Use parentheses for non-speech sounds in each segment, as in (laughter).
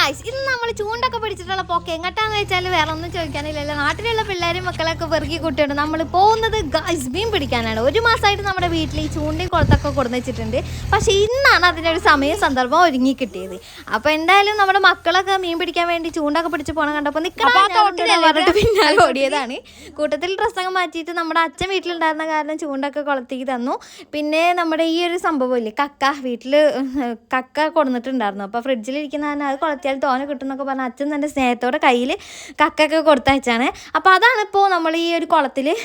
Guys ഇന്ന് നമ്മൾ ചൂണ്ടൊക്കെ പിടിച്ചിട്ടുള്ള പോക്കെ എങ്ങോട്ടാന്ന് വെച്ചാൽ വേറെ ഒന്നും ചോദിക്കാനില്ലല്ലോ. നാട്ടിലുള്ള പിള്ളേരും മക്കളൊക്കെ പെറുക്കി കൂട്ടിയുണ്ട് നമ്മൾ പോകുന്നത് ഗായ്സ് മീൻ പിടിക്കാനാണ്. ഒരു മാസമായിട്ട് നമ്മുടെ വീട്ടിൽ ഈ ചൂണ്ടയും കുളത്തൊക്കെ കൊടുന്ന് വെച്ചിട്ടുണ്ട്. പക്ഷേ ഇന്നാണ് ഒരു സമയം സന്ദർഭം ഒരുങ്ങി കിട്ടിയത്. അപ്പോൾ എന്തായാലും നമ്മുടെ മക്കളൊക്കെ മീൻ പിടിക്കാൻ വേണ്ടി ചൂണ്ടൊക്കെ പിടിച്ച് പോകണം കണ്ടപ്പോൾ നിൽക്കണം പിന്നാലെ ഓടിയതാണ്. കൂട്ടത്തിൽ ഡ്രസ്സൊക്കെ മാറ്റിയിട്ട് നമ്മുടെ അച്ഛൻ വീട്ടിലുണ്ടായിരുന്ന കാരണം ചൂണ്ടൊക്കെ കുളത്തേക്ക് തന്നു. പിന്നെ നമ്മുടെ ഈ ഒരു സംഭവം സംഭവമില്ലേ കക്ക വീട്ടിൽ കക്ക കൊടുന്നിട്ടുണ്ടായിരുന്നു. അപ്പോൾ ഫ്രിഡ്ജിലിരിക്കുന്ന കാരണം അത് കുളത്തിയാൽ തോനെ കിട്ടുമെന്നൊക്കെ പറഞ്ഞ അച്ഛൻ തന്റെ സ്നേഹത്തോടെ കയ്യിൽ കക്കൊക്കെ കൊടുത്തയച്ചാണ്. അപ്പോൾ അതാണ് ഇപ്പോൾ നമ്മൾ ഈ ഒരു കുളത്തിൽ (laughs)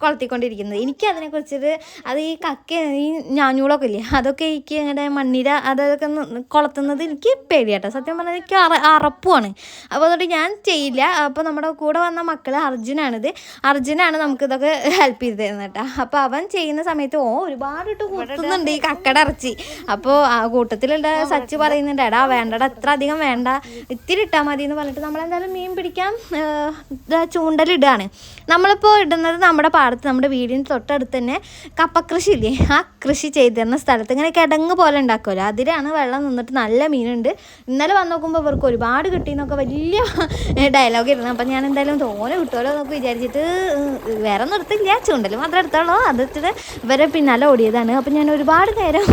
കൊളത്തിക്കൊണ്ടിരിക്കുന്നത്. എനിക്ക് അതിനെക്കുറിച്ചിട്ട് അത് ഈ കക്ക ഈ ഞാഞ്ഞൂളൊക്കെ ഇല്ലേ അതൊക്കെ എനിക്ക് ഇങ്ങനെ മണ്ണിര അതൊക്കെ കൊളത്തുന്നത് എനിക്ക് പേടിയാട്ടോ. സത്യം പറഞ്ഞാൽ എനിക്ക് അറ അറപ്പുമാണ് അപ്പോൾ അതുകൊണ്ട് ഞാൻ ചെയ്യില്ല. അപ്പോൾ നമ്മുടെ കൂടെ വന്ന മക്കൾ അർജുനാണിത്. അർജുനാണ് നമുക്കിതൊക്കെ ഹെൽപ്പ് ചെയ്ത് തരുന്നത് കേട്ടോ. അപ്പോൾ അവൻ ചെയ്യുന്ന സമയത്ത് ഓ ഒരുപാട് ഇട്ട് കൂട്ടുന്നുണ്ട് ഈ കക്കട ഇറച്ചി അപ്പോൾ ആ കൂട്ടത്തിലുള്ള സച്ച് പറയുന്നുണ്ട് എടാ വേണ്ടടാ അത്ര അധികം വേണ്ട. ഇത്തിരി ഇട്ടാൽ മതി എന്ന് പറഞ്ഞിട്ട് നമ്മളെന്തായാലും മീൻ പിടിക്കാൻ ചൂണ്ടലിടുകയാണ് നമ്മളിപ്പോൾ ഇടുന്നത് നമ്മുടെ പാടത്ത് നമ്മുടെ വീടിന് തൊട്ടടുത്ത് തന്നെ കപ്പക്കൃഷി ഇല്ലേ ആ കൃഷി ചെയ്തിരുന്ന സ്ഥലത്ത് ഇങ്ങനെ കിടങ്ങ് പോലെ ഉണ്ടാക്കുമല്ലോ അതിലാണ് വെള്ളം നിന്നിട്ട് നല്ല മീനുണ്ട്. ഇന്നലെ വന്ന് നോക്കുമ്പോൾ ഇവർക്ക് ഒരുപാട് കിട്ടിയെന്നൊക്കെ വലിയ ഡയലോഗ് ഇരുന്നു അപ്പം ഞാൻ എന്തായാലും തോനെ കിട്ടുമല്ലോ എന്നൊക്കെ വിചാരിച്ചിട്ട് വേറെ നിർത്തില്ല ചൂണ്ടൽ മാത്രം എടുത്തോളൂ. അത് ഇട്ടിട്ട് ഇവരെ പിന്നാലെ ഓടിയതാണ്. അപ്പം ഞാൻ ഒരുപാട് നേരം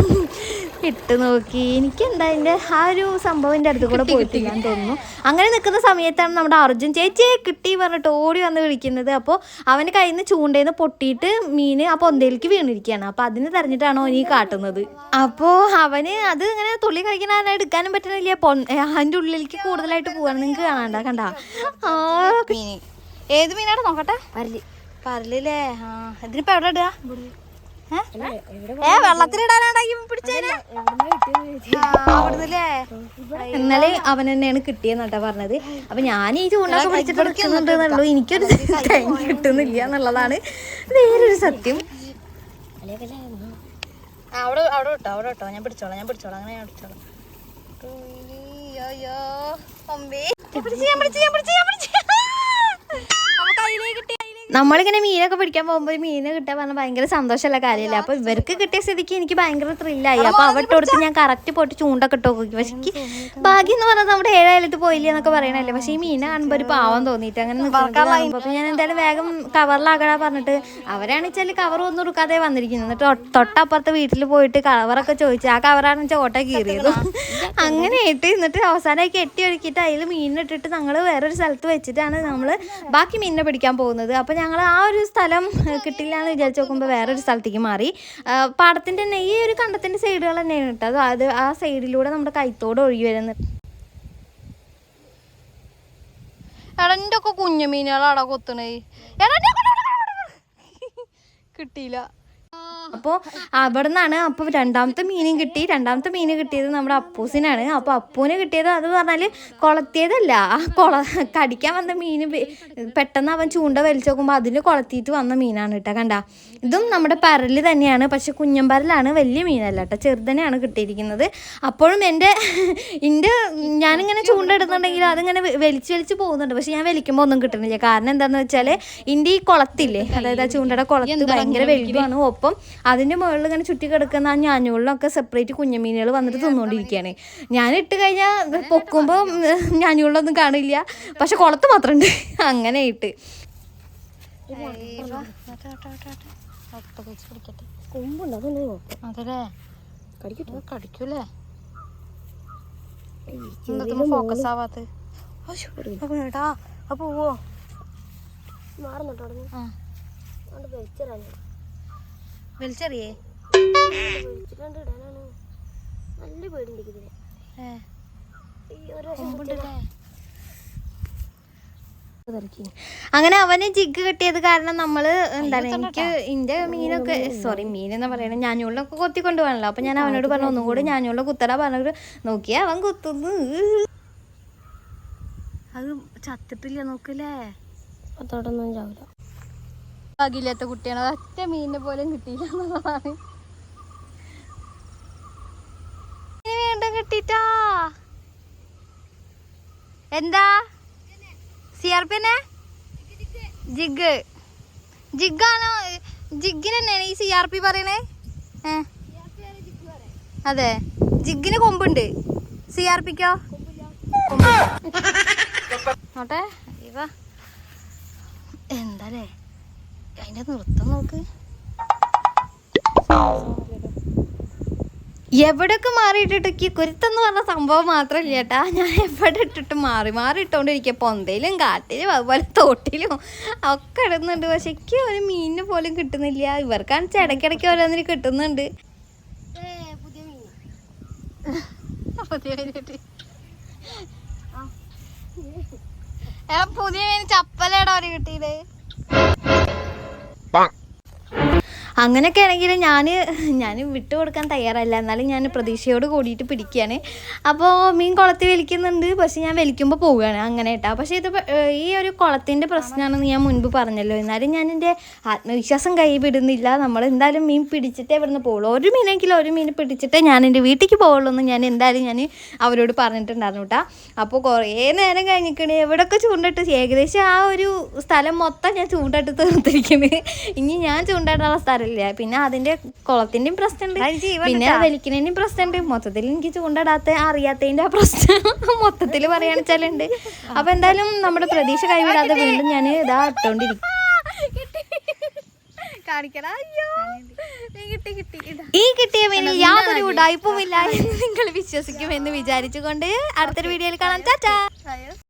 ഇട്ട് നോക്കി. എനിക്ക് എന്താ അതിന്റെ ആ ഒരു സംഭവം എന്റെ അടുത്ത് കൂടെ പോയിട്ടില്ല എന്ന് തോന്നുന്നു. അങ്ങനെ നിൽക്കുന്ന സമയത്താണ് നമ്മുടെ അർജുൻ ചേച്ചിയെ കിട്ടി പറഞ്ഞിട്ട് ഓടി വന്ന് വിളിക്കുന്നത്. അപ്പോൾ അവന് കയ്യിൽ നിന്ന് ചൂണ്ടയിൽ നിന്ന് പൊട്ടിയിട്ട് മീൻ ആ പൊന്തയിലേക്ക് വീണിരിക്കുകയാണ്. അപ്പോൾ അതിന് തെരഞ്ഞിട്ടാണോ ഈ കാട്ടുന്നത്? അപ്പോൾ അവന് അത് ഇങ്ങനെ തുള്ളി കഴിക്കണ എടുക്കാനും പറ്റണില്ല. അതിന്റെ ഉള്ളിലേക്ക് കൂടുതലായിട്ട് പോകാൻ നിങ്ങൾക്ക് കാണണ്ട കണ്ട. ആ ഏത് മീനാണ് നോക്കട്ടെ? പരൽ. പരലല്ലേ ആ ഇതിനിപ്പോൾ എവിടെ ഇടുക? ഏ? വെള്ളത്തിലിടാനാണെങ്കിൽ പിടിച്ചേനെ അവിടുന്നല്ലേ? ഇന്നലെ അവൻ തന്നെയാണ് കിട്ടിയെന്ന് കേട്ടോ പറഞ്ഞത്. അപ്പൊ ഞാൻ ഈ ചൂണ്ടൊക്കെ പിടിച്ചിട്ട് എനിക്കൊരു കിട്ടുന്നില്ല എന്നുള്ളതാണ് വേറൊരു സത്യം. അവിടെ അവിടെ വിട്ടോ അവിടെ വിട്ടോ ഞാൻ പിടിച്ചോളാം ഞാൻ പിടിച്ചോളാം. അങ്ങനെ ഞാൻ പിടിച്ചോളാം. അയ്യോ അമ്പേ പിടിച്ച് ഞാൻ പിടിച്ച് ഞാൻ പിടിച്ച് ഞാൻ നമ്മളിങ്ങനെ മീനൊക്കെ പിടിക്കാൻ പോകുമ്പോൾ മീന് കിട്ടാൻ പറഞ്ഞാൽ ഭയങ്കര സന്തോഷമുള്ള കാര്യമല്ലേ? അപ്പൊ ഇവർക്ക് കിട്ടിയ സ്ഥിതിക്ക് എനിക്ക് ഭയങ്കര ത്രില്ലായി അപ്പൊ അവിടെ കൊടുത്ത് ഞാൻ കറക്റ്റ് പോയിട്ട് ചൂണ്ടൊക്കെ ഇട്ട് നോക്കി. പക്ഷെ എനിക്ക് ഭാഗ്യം എന്ന് പറഞ്ഞാൽ നമ്മുടെ ഏഴായാലത്ത് പോയില്ല എന്നൊക്കെ പറയണല്ലേ പക്ഷെ ഈ മീനെ കാണുമ്പോൾ ഒരു പാവം തോന്നിയിട്ട് അങ്ങനെ ഞാൻ എന്തായാലും വേഗം കവറിലാകടാ പറഞ്ഞിട്ട് അവരാണെന്ന് വെച്ചാൽ കവർ ഒന്നും എടുക്കാതെ വന്നിരിക്കുന്നത്. എന്നിട്ട് തൊട്ടപ്പുറത്തെ വീട്ടിൽ പോയിട്ട് കവറൊക്കെ ചോദിച്ചു ആ കവറാണെന്ന് വെച്ചാൽ ഓട്ട കീറിയത്. അങ്ങനെ ഇട്ട് എന്നിട്ട് അവസാനമായി കെട്ടി ഒരുക്കിയിട്ട് അതിൽ മീനിട്ടിട്ട് ഞങ്ങൾ വേറൊരു സ്ഥലത്ത് വെച്ചിട്ടാണ് നമ്മൾ ബാക്കി മീനിനെ പിടിക്കാൻ പോകുന്നത്. അപ്പോൾ ഞങ്ങൾ ആ ഒരു സ്ഥലം കിട്ടില്ല എന്ന് വിചാരിച്ച് നോക്കുമ്പോൾ വേറൊരു സ്ഥലത്തേക്ക് മാറി. പാടത്തിന്റെ തന്നെ ഈ ഒരു കണ്ടത്തിന്റെ സൈഡുകൾ തന്നെയാണ് കേട്ടോ. അത് അത് ആ സൈഡിലൂടെ നമ്മുടെ കൈത്തോട് ഒഴുകി വരുന്നത്. എടന്റെ ഒക്കെ കുഞ്ഞു മീനുകളാടാ കൊത്തണേ കിട്ടിയില്ല. അപ്പോൾ അവിടെ നിന്നാണ് അപ്പോൾ രണ്ടാമത്തെ മീനും കിട്ടി. രണ്ടാമത്തെ മീൻ കിട്ടിയത് നമ്മുടെ അപ്പൂസിനാണ്. അപ്പോൾ അപ്പൂന് കിട്ടിയത് അത് പറഞ്ഞാൽ കൊളത്തിയതല്ല. ആ കൊള കടിക്കാൻ വന്ന മീൻ പെട്ടെന്ന് അവൻ ചൂണ്ട വലിച്ചു നോക്കുമ്പോൾ അതിന് കൊളത്തിയിട്ട് വന്ന മീനാണ് കേട്ടോ കണ്ട. ഇതും നമ്മുടെ പരൽ തന്നെയാണ്. പക്ഷെ കുഞ്ഞമ്പരലാണ് വലിയ മീനല്ല കേട്ടോ. ചെറുതനെയാണ് കിട്ടിയിരിക്കുന്നത്. അപ്പോഴും എന്റെ എന്റെ ഞാനിങ്ങനെ ചൂണ്ട ഇടുന്നുണ്ടെങ്കിൽ അതിങ്ങനെ വലിച്ചു വലിച്ച് വലിച്ച് പോകുന്നുണ്ട്. പക്ഷെ ഞാൻ വലിക്കുമ്പോൾ ഒന്നും കിട്ടുന്നില്ല. കാരണം എന്താണെന്ന് വെച്ചാൽ എന്റെ ഈ കുളത്തില്ലേ? അതായത് ആ ചൂണ്ടയുടെ കുളത്ത് ഭയങ്കര വലുതാണ് ഒപ്പം അതിന്റെ മുകളിൽ ഇങ്ങനെ ചുറ്റി കിടക്കുന്ന ആ ഞാഞ്ഞുകളിലൊക്കെ സെപ്പറേറ്റ് കുഞ്ഞുമീനുകൾ വന്നിട്ട് തിന്നുകൊണ്ടിരിക്കുകയാണ് ഞാൻ ഇട്ട് കഴിഞ്ഞാൽ പൊക്കുമ്പോൾ ഞാഞ്ഞുകളിലൊന്നും കാണില്ല പക്ഷെ കുളത്ത് മാത്രമുണ്ട് അങ്ങനെ ഇട്ട് കടിക്കൂലേ ഫോക്കസ് ആവാത്ത പോവോ മാറുന്നുണ്ടോ അവിടെ ആ അതുകൊണ്ട് വലിച്ചിടാൻ വലിച്ചെറിയേ നല്ല പേടിണ്ട് ഇതിന് അങ്ങനെ അവന് ജിഗ് കിട്ടിയത് കാരണം നമ്മൾ എന്താണ് എനിക്ക് ഇന്റെ മീനൊക്കെ സോറി മീൻ എന്ന് പറയണേ ഞാഞ്ഞുള്ളൊക്കെ കൊത്തി കൊണ്ടുപോകണല്ലോ അപ്പൊ ഞാൻ അവനോട് പറഞ്ഞു ഒന്നും കൂടി ഞാഞ്ഞുള്ള കുത്തടാ പറഞ്ഞു നോക്കിയാ അവൻ കുത്തുന്നു. അത് ചത്തിട്ടില്ല നോക്കില്ലേ? അതോടൊന്നും ചാവില്ല ഭാഗ്യമില്ലാത്ത കുട്ടിയാണ്. ഒറ്റ മീനിനെ പോലും കിട്ടിയില്ല എന്നുള്ളതാണ് വീണ്ടും കിട്ടിട്ടാ എന്താ? സിആർപിന്നെ ജിഗ്. ജിഗാണോ? ജിഗിന് തന്നെയാണ് ഈ സി ആർ പി പറയണേ അതെ. ജിഗിന് കൊമ്പുണ്ട്. സി ആർ പിക്കോ നോട്ടെ ഇവ എന്താലേ അതിന്റെ നൃത്തം നോക്ക്. എവിടെയൊക്കെ മാറിയിട്ടിട്ട് ഈ കുരുത്തെന്ന് പറഞ്ഞ സംഭവം മാത്രമല്ല ചേട്ടാ. ഞാൻ എവിടെ ഇട്ടിട്ട് മാറി മാറി ഇട്ടോണ്ടിരിക്കുക പൊന്തയിലും കാട്ടിലും അതുപോലെ തോട്ടിലും ഒക്കെ ഇടുന്നുണ്ട്. പക്ഷെ എനിക്ക് ഒരു മീനിന് പോലും കിട്ടുന്നില്ല. ഇവർക്കാണ് ഇടയ്ക്കിടയ്ക്ക് ഓരോന്നിന് കിട്ടുന്നുണ്ട്. പുതിയ മീൻ ചപ്പലേടാ അവർ കിട്ടിയത്. അങ്ങനെയൊക്കെ ആണെങ്കിൽ ഞാൻ ഞാൻ വിട്ടു കൊടുക്കാൻ തയ്യാറല്ല. എന്നാലും ഞാൻ പ്രതീക്ഷയോട് കൂടിയിട്ട് പിടിക്കുകയാണ്. അപ്പോൾ മീൻ കുളത്തിൽ വലിക്കുന്നുണ്ട്. പക്ഷെ ഞാൻ വലിക്കുമ്പോൾ പോവുകയാണ് അങ്ങനെ കേട്ടോ. പക്ഷേ ഇത് ഈ ഒരു കുളത്തിന്റെ പ്രശ്നമാണെന്ന് ഞാൻ മുൻപ് പറഞ്ഞല്ലോ. എന്നാലും ഞാൻ എന്റെ ആത്മവിശ്വാസം കൈവിടുന്നില്ല. നമ്മൾ എന്തായാലും മീൻ പിടിച്ചിട്ടേ ഇവിടുന്ന് പോകുള്ളൂ ഒരു മീനെങ്കിലും ഒരു മീൻ പിടിച്ചിട്ടേ ഞാൻ എന്റെ വീട്ടിലേക്ക് പോകുള്ളൂ എന്ന് ഞാൻ എന്തായാലും ഞാൻ അവരോട് പറഞ്ഞിട്ടുണ്ടായിരുന്നു കേട്ടോ. അപ്പോൾ കുറേ നേരം കഴിഞ്ഞിക്കണേ. എവിടെയൊക്കെ ചൂണ്ടിട്ട്? ഏകദേശം ആ ഒരു സ്ഥലം മൊത്തം ഞാൻ ചൂണ്ടിട്ട് തീർത്തിരിക്കുന്നത് ഇനി ഞാൻ ചൂണ്ടാനുള്ള സ്ഥലമില്ല പിന്നെ അതിന്റെ കുളത്തിന്റെയും പ്രശ്നമുണ്ട് പിന്നെ വലിക്കുന്നതിന്റെയും പ്രശ്നമുണ്ട് മൊത്തത്തിൽ എനിക്ക് ചൂണ്ടിടാത്ത അറിയാത്തതിന്റെ ആ പ്രശ്നം (laughs) മൊത്തത്തിൽ പറയാന്ന് വെച്ചാലുണ്ട് അപ്പോൾ എന്തായാലും നമ്മുടെ പ്രതീക്ഷ കൈവിടാതെ വീണ്ടും ഞാൻ ഇതാ ഇട്ടോണ്ടിരിക്കും ഈ കിട്ടിയ മീനിൽ യാതൊരു ഉടായ്പുമില്ല എന്ന് നിങ്ങൾ വിശ്വസിക്കുമെന്ന് വിചാരിച്ചുകൊണ്ട് അടുത്തൊരു വീഡിയോയിൽ കാണാം. ചാച്ചാ